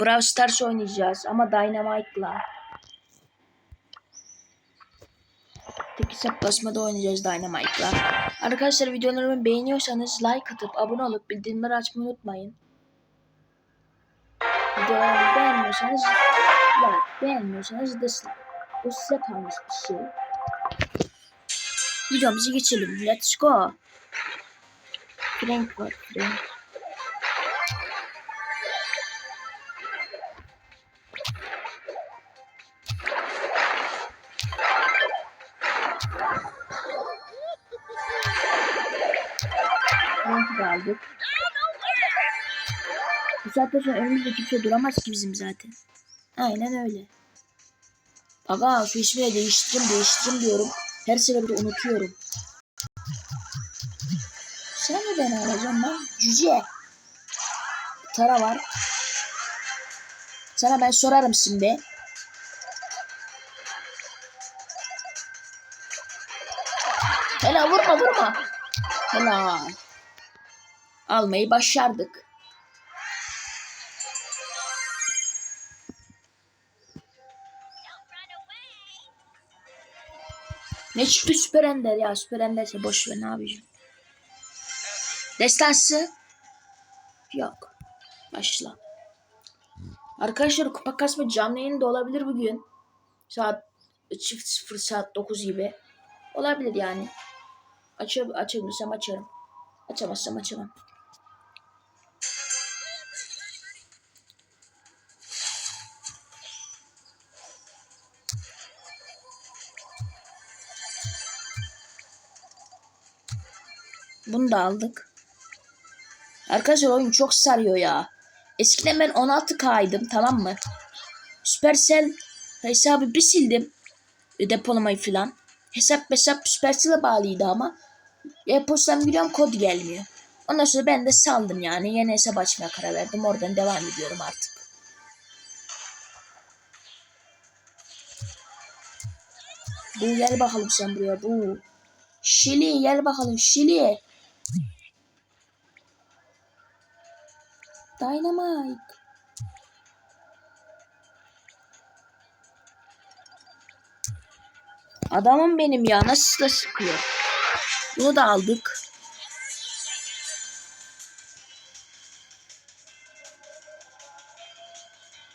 Brawl Stars oynayacağız ama Dynamite'la. Tek hesap basmada oynayacağız Dynamite'la. Arkadaşlar videolarımı beğeniyorsanız like atıp abone olup bildirimleri açmayı unutmayın. Videolarımı beğenmiyorsanız like, beğenmiyorsanız dislike. O size kalmış bir şey. Videomuza geçelim. Let's go. Frank var. Frank. Aldık. Bu saatten sonra önümüzde kimse duramaz ki bizim zaten. Aynen öyle. Aga şu ismi de değiştirin değiştirin diyorum. Her seferinde unutuyorum. Sen mi beni alacaksın lan? Cüce. Tara var. Sana ben sorarım şimdi. Helal vurma vurma. Helal. Almayı başardık. Ne çıktı Süper Ender ya Süper Ender'se boş ver ne yapacağım. Destansı. Yok. Başla. Arkadaşlar kupa kasma canlı yayın da olabilir bugün. Saat çift sıfır saat 9 gibi. Olabilir yani. Açab açabilirsem açarım. Açamazsam açamam. Bunu da aldık. Arkadaşlar oyun çok sarıyor ya. Eskiden ben 16K'ydım tamam mı? Supercell hesabı bir sildim. E, Depolamayı filan. Hesap hesap Supercell'e bağlıydı ama. E-postam giriyorum kod gelmiyor. Ondan sonra ben de saldım yani. Yeni hesap açmaya karar verdim. Oradan devam ediyorum artık. Bu gel bakalım sen buraya bu. Şili gel bakalım Şili. Dynamite. Adamım benim ya nasıl da sıkıyor. Bunu da aldık.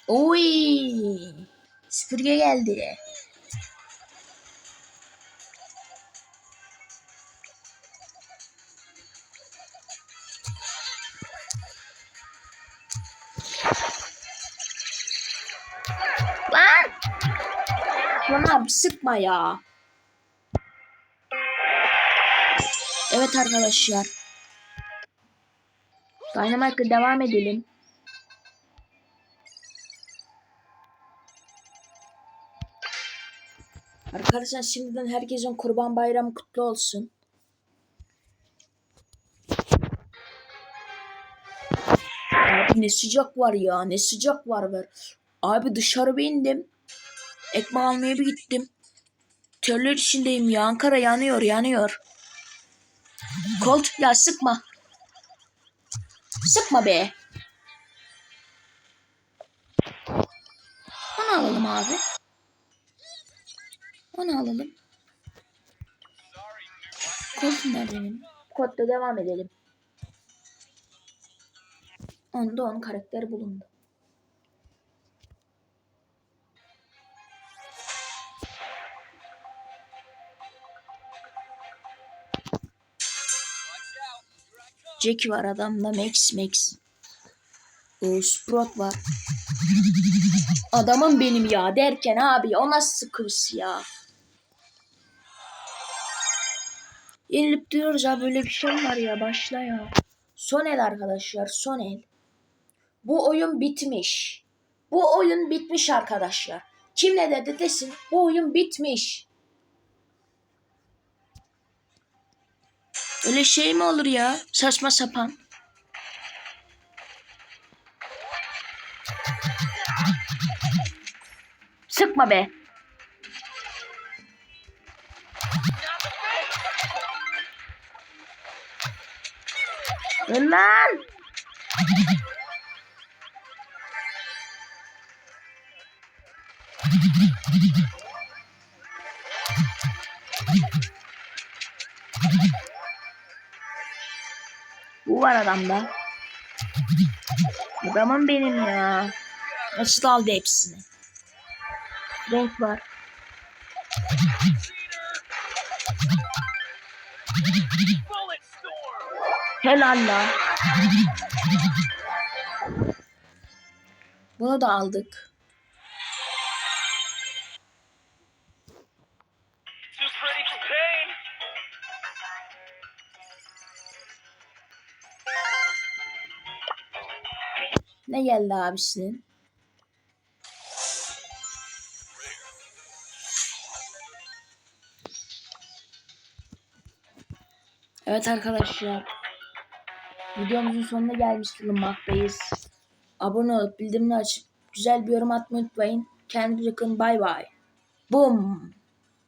Oy! Süpürge geldi. Lan abi sıkma ya. Evet arkadaşlar. Dynamite'la devam edelim. Arkadaşlar şimdiden herkesin kurban bayramı kutlu olsun. Abi ne sıcak var ya ne sıcak var ver. Abi dışarı bir indim. Ekmek almaya bir gittim. Terler içindeyim ya Ankara yanıyor yanıyor. Colt ya sıkma. Sıkma be. Onu alalım abi. Onu alalım. Colt nerede benim? Colt'la devam edelim. Onda on karakter bulundu. Jackie var adamda Max Max. Ee, Sprout var. Adamın benim ya derken abi o nasıl ya. Yenilip diyoruz ya böyle bir şey var ya başla ya. Son el arkadaşlar son el. Bu oyun bitmiş. Bu oyun bitmiş arkadaşlar. Kim ne dedi desin bu oyun bitmiş. Öyle şey mi olur ya? Saçma sapan. Sıkma be. Öl lan. Bu var adamda. Adamım benim ya. Nasıl aldı hepsini? Renk var. Helal la. Bunu da aldık. Ne geldi abisinin? Evet arkadaşlar. Videomuzun sonuna gelmiş bulunmaktayız. Abone olup bildirimleri açıp güzel bir yorum atmayı unutmayın. Kendinize bakın. Bay bay. Boom.